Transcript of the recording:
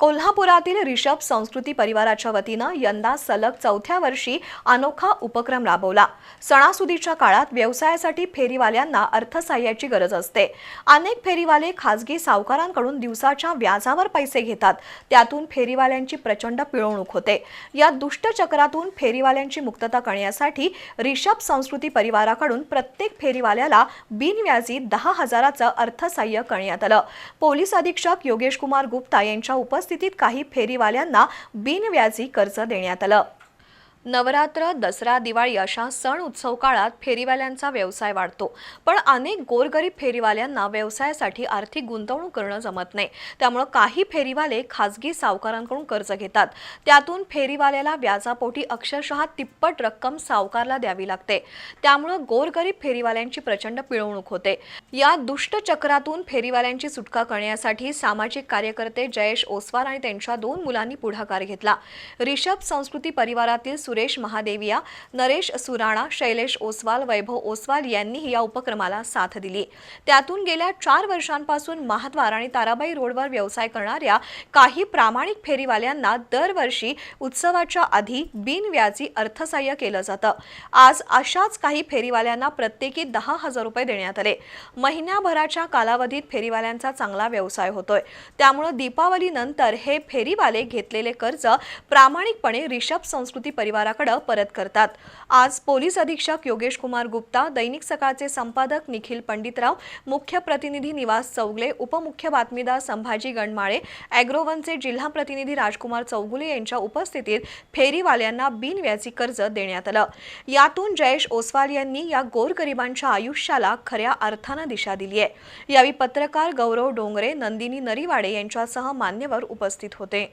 कोल्हापुरातील रिषभ संस्कृती परिवाराच्या वतीनं यंदा सलग चौथ्या वर्षी अनोखा उपक्रम राबवला. सणासुदीच्या काळात व्यवसायासाठी फेरीवाल्यांना अर्थसहाय्याची गरज असते. अनेक फेरीवाले खासगी सावकारांकडून दिवसाच्या व्याजावर पैसे घेतात. त्यातून फेरीवाल्यांची प्रचंड पिळवणूक होते. या दुष्टचक्रातून फेरीवाल्यांची मुक्तता करण्यासाठी रिषभ संस्कृती परिवाराकडून प्रत्येक फेरीवाल्याला बिनव्याजी दहा हजाराचं अर्थसहाय्य करण्यात आलं. पोलीस अधीक्षक योगेश कुमार गुप्ता यांच्या उपस्थितीत काही फेरीवाल्यांना बिनव्याजी कर्ज देण्यात आलं. नवरात्र दसरा दिवाळी अशा सण उत्सव काळात फेरीवाल्यांचा व्यवसाय वाढतो. पण अनेक गोरगरीब फेरीवाल्यांना व्यवसायासाठी आर्थिक गुंतवणूक करणं जमत नाही. त्यामुळं काही फेरीवाले खाजगी सावकारांकडून कर्ज घेतात. त्यातून फेरीवाल्याला व्याजापोटी अक्षरशः तिप्पट रक्कम सावकारला द्यावी लागते. त्यामुळं गोरगरीब फेरीवाल्यांची प्रचंड पिळवणूक होते. या दुष्टचक्रातून फेरीवाल्यांची सुटका करण्यासाठी सामाजिक कार्यकर्ते जयेश ओसवार आणि त्यांच्या दोन मुलांनी पुढाकार घेतला. रिषभ संस्कृती परिवारातील सुरेश महादेविया नरेश सुराणा शैलेश ओसवाल वैभव ओसवाल यांनीही या उपक्रमाला साथ दिली. त्यातून गेल्या चार वर्षांपासून महाद्वार आणि ताराबाई रोडवर व्यवसाय करणाऱ्या काही प्रामाणिक फेरीवाल्यांना दरवर्षी उत्सवाच्या आधी बिनव्याजी अर्थसहाय्य केलं जातं. आज अशाच काही फेरीवाल्यांना प्रत्येकी दहा हजार रुपये देण्यात आले. महिन्याभराच्या कालावधीत फेरीवाल्यांचा चांगला व्यवसाय होतोय. त्यामुळे दीपावलीनंतर हे फेरीवाले घेतलेले कर्ज प्रामाणिकपणे रिषभ संस्कृती परिवार परिवाराकडे परत करतात. आज पोलीस अधीक्षक योगेश कुमार गुप्ता दैनिक सकाळचे संपादक निखिल पंडितराव मुख्य प्रतिनिधी निवास चौगले उपमुख्य बातमीदार संभाजी गणमाळे अॅग्रोवनचे जिल्हा प्रतिनिधी राजकुमार चौगुले यांच्या उपस्थितीत फेरीवाल्यांना बिनव्याजी कर्ज देण्यात आलं. यातून जयेश ओसवाल यांनी या गोरगरिबांच्या आयुष्याला खऱ्या अर्थानं दिशा दिली आहे यावेळी पत्रकार गौरव डोंगरे नंदिनी नरीवाडे यांच्यासह मान्यवर उपस्थित होते.